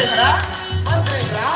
ಬಂದ್ರಿದ್ರಾ ಬಂದ್ರಿದ್ರಾ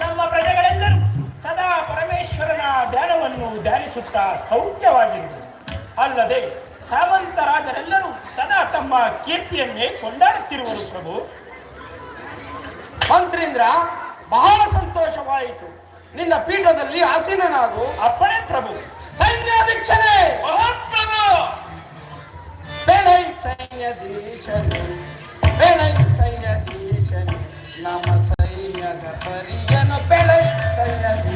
ನಮ್ಮ ಪ್ರಜೆಗಳೆಲ್ಲರೂ ಸದಾ ಪರಮೇಶ್ವರನ ಧ್ಯಾನವನ್ನು ಧ್ಯಾನಿಸುತ್ತಾ ಸೌಖ್ಯವಾಗಿರುವುದು. ಅಲ್ಲದೆ ಸಾವಂತ ರಾಜರೆಲ್ಲರೂ ಸದಾ ತಮ್ಮ ಕೀರ್ತಿಯನ್ನೇ ಕೊಂಡಾಡುತ್ತಿರುವರು ಪ್ರಭು. ಮಂತ್ರೀಂದ್ರ ಬಹಳ ಸಂತೋಷವಾಯಿತು. ನಿನ್ನ ಪೀಠದಲ್ಲಿ ಆಸೀನನಾಗು. ಅಪ್ಪಣೆ ಪ್ರಭು. ಸೈನ್ಯಾಧೀಕ್ಷಣೆ ಬೇಡೈ ಸೈನ್ಯಾಧೀಕ್ಷಣೆ ಬೇಡೈ ಸೈನ್ಯಾಧೀಕ್ಷಣೆ ನಮ್ಮ ಸೈನ್ಯದ ಪರಿಯನು ಬೆಳೆ ಸೈನ್ಯದಿ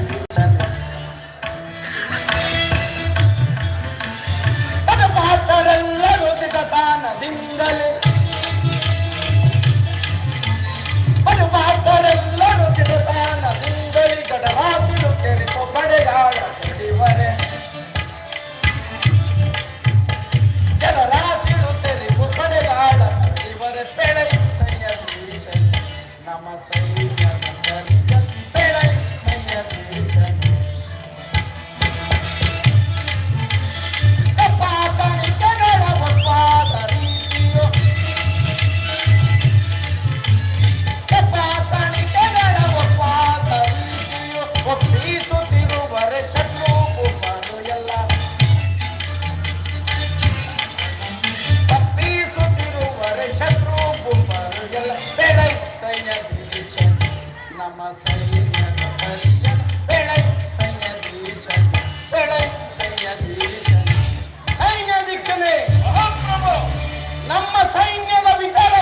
ಜಯಿಸುತ್ತಿರುವರೆ ಶತ್ರು ಕುಮಾರು ಎಲ್ಲ. ತಪ್ಪಿಸುತ್ತಿರುವರೆ ಶತ್ರು ಕುಮಾರು ಎಲ್ಲ. ಬೆಳೆ ಸೈನ್ಯಧೀಶ ನಮ್ಮ ಸೈನ್ಯದ ಪರಿಯ ಬೆಳೆ ಸೈನ್ಯಧೀಶ ಬೆಳೆ ಸೈನ್ಯಧೀಶ ಸೈನ್ಯಾಧೀಕ್ಷಣೆ ನಮ್ಮ ಸೈನ್ಯದ ವಿಚಾರ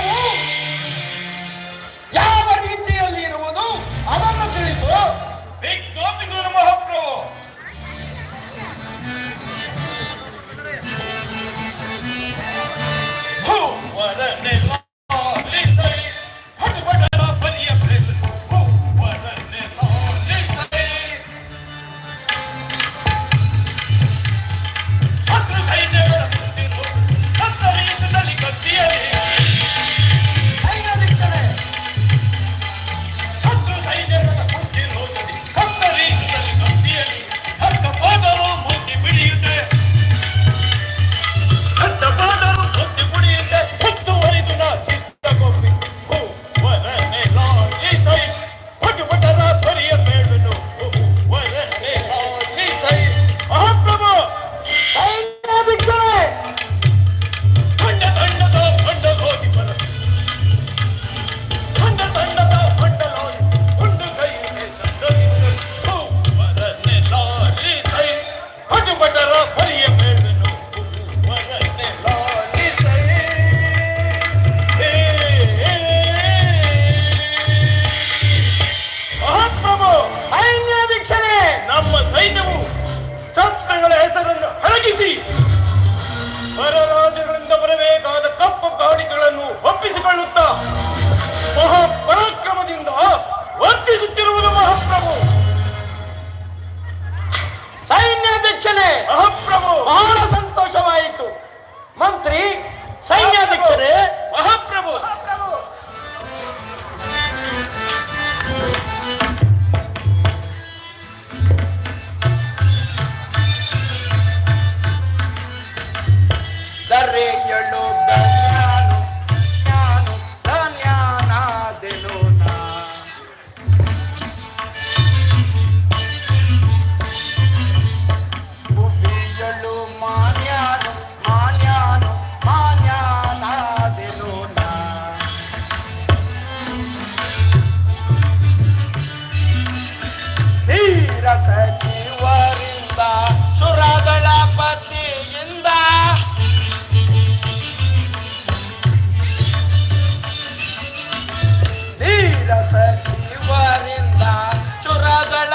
ಧರೆಯಳು ಧನ್ಯಾನು ಜ್ಞಾನು ಧನ್ಯಾನಾದೆನು ನಾ ಬುದ್ಧಿಯಳು ಮಾನ್ಯಾನು ಮಾನ್ಯಾನು ಮಾನ್ಯಾನಾದೆನು ನಾ ಧೀರ ಸಚಿವರಿಂದ ಸುರಗಳ ಪತಿ ಸಚಿವರಿಂದ ಚುರಗಳ